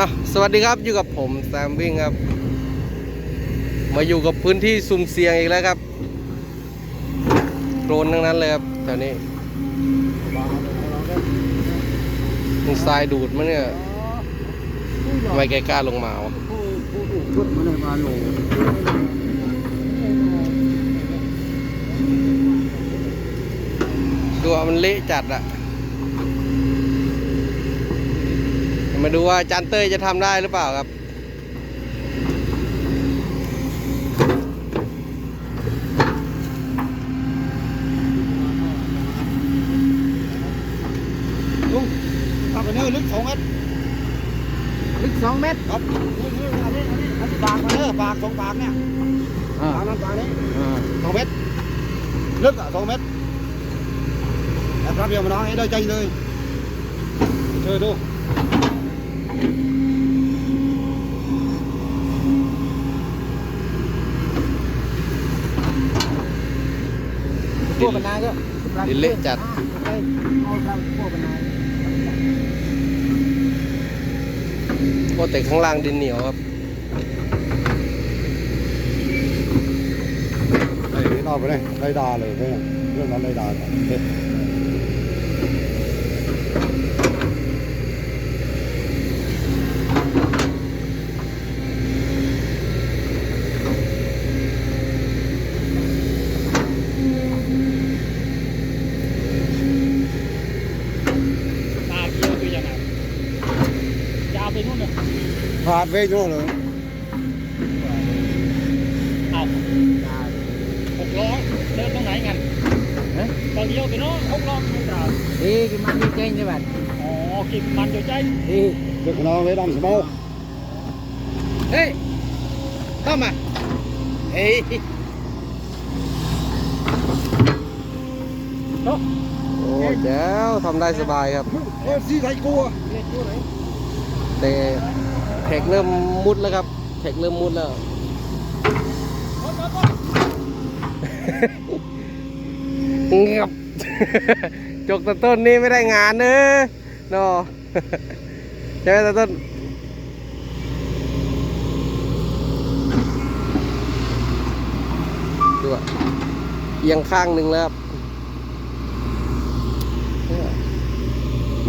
อะสวัสดีครับอยู่กับผมแซมวิ่งครับ มาอยู่กับพื้นที่สุ่มเสี่ยงอีกแล้วครับโคลนทั้งนั้นเลยครับแถวนี้มึงทรายดูดมั้เนี่ยทำไมแกกล้าลงมาวะพุดมาในมาดูว่ามันเละจัดอะ มาดูว่าอาจานเต้ยจะทำได้หรือเปล่าครับลุงทำไปเนื้อลึกสองเมตรลึกสองเมตรครับนี่นี่อันนี้อันนี้อันนี้ปากมาเนื้อปากสองปากเนี่ยปากนั้นปากนี้สองเมตรลึกอะสองเมตรแล้วครับเดียวมาน้องให้ได้ใจเลยเชิญดู พวกกันนายก็ดิเละจัด เอาเราพวกกันนายโอ้แต่ข้างล่างดินเหนียวครับไอ้นี่นอกไปเลยได้ดาเลยเรื่องนั้นไรด้ดาตาเกียวคือยังไงยาวไปนู่นเลย ผ่านไปโน่นเลยเอาหกล้อเดินตรงไหนกันตอนเดียวไปโน่นหกล้อไม่ตราดีกินมันดีเก่งใช่ไหมอ๋อกินมันอยู่ใจดีเด็กน้องเลยดำสมองเฮ้ยเข้ามาเฮ้ยโอ้แจ๋วทำได้สบายครับเฮ้ยซีไทยกลัว เล่นตัวไหนแต่แท็กเริ่มมุดแล้วครับ แท็กเริ่มมุดแล้วเงียบจกตะต้นนี่ไม่ได้งานเนอะนาะใช่ไหมตะต้นดูอะเอียงข้างหนึ่งแล้วครับ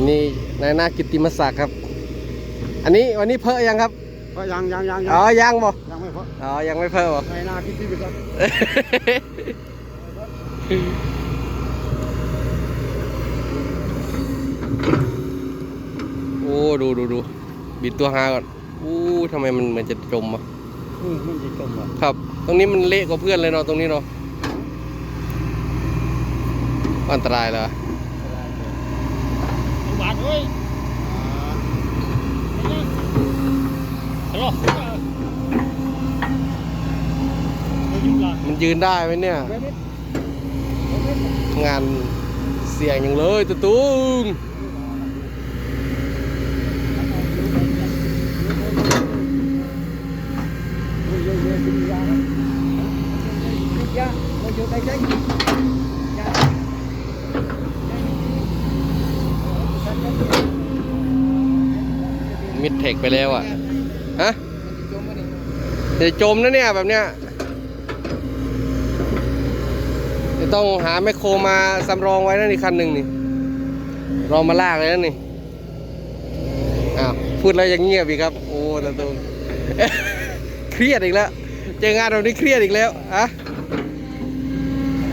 นี่นายหน้ากิติมศักดิ์ครับ อันนี้วันนี้เพอยังครับ ก็ยังยังยังอ๋อยังบ่ยังไม่พออ๋อยังไม่เพอบ่ในหน้าคิดที่ไปก่อนโอ้ดูดูดูบิดตัวหาก่อนอู้ทำไมมันเหมือนจะจมอะอืมมันจะจมอะครับ ตรงนี้มันเละกว่าเพื่อนเลยเนาะตรงนี้เนาะอันตรายเหรอหวานเฮ้ยฮัลโหลยุ่งละ มันยืนได้ไหมเนี่ย งานเสี่ยงอย่างเลยตุ๊ตุงมิดเทคไปแล้วอะ ฮะจมมาดิจะจมนะเนี่ยแบบเนี้ยจะต้องหาแมคโครมาสำรองไว้นะนี่คันหนึ่งนี่รอมาลากเลยนะนี่อ้าวพูดแล้วยังเงียบอีกครับ โอ้ตะตุงเครียดอีกแล้วเจองานแบบนี้เครียดอีกแล้วอะ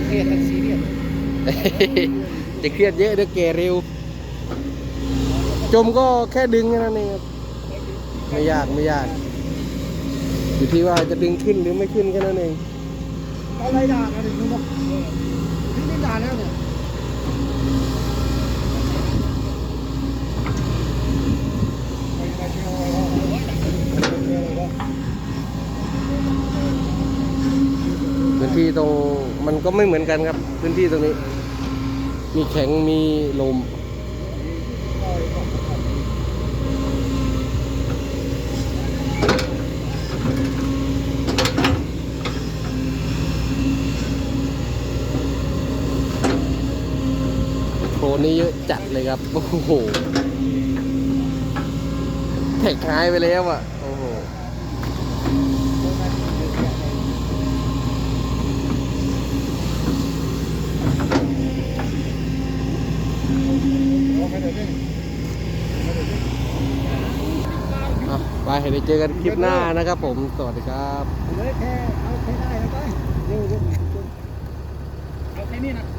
เครียดทั้งซีเรียสจะเครียดเยอะเดี๋ยวแก่เร็ว จมก็แค่ดึงแค่นั้นเองครับ ไม่ยากไม่ยาก อยู่ที่ว่าจะดึงขึ้นหรือไม่ขึ้นแค่นั้นเองอะไรด่ากันดิคุณบอกนี่นี่ด่าแล้วเนี่ยพื้นที่ตรงมันก็ไม่เหมือนกันครับ พื้นที่ตรงนี้ มีแข็งมีลม โครนี่เยอะจัดเลยครับ โอ้โหแท็กหายไปแล้วอะ โอ้โหไปเดี๋ยวเจอกันคลิปหน้านะครับผม สวัสดีครับเลยแค่เอาแค่ได้แล้วไปเร็วเอาแค่นี้นะ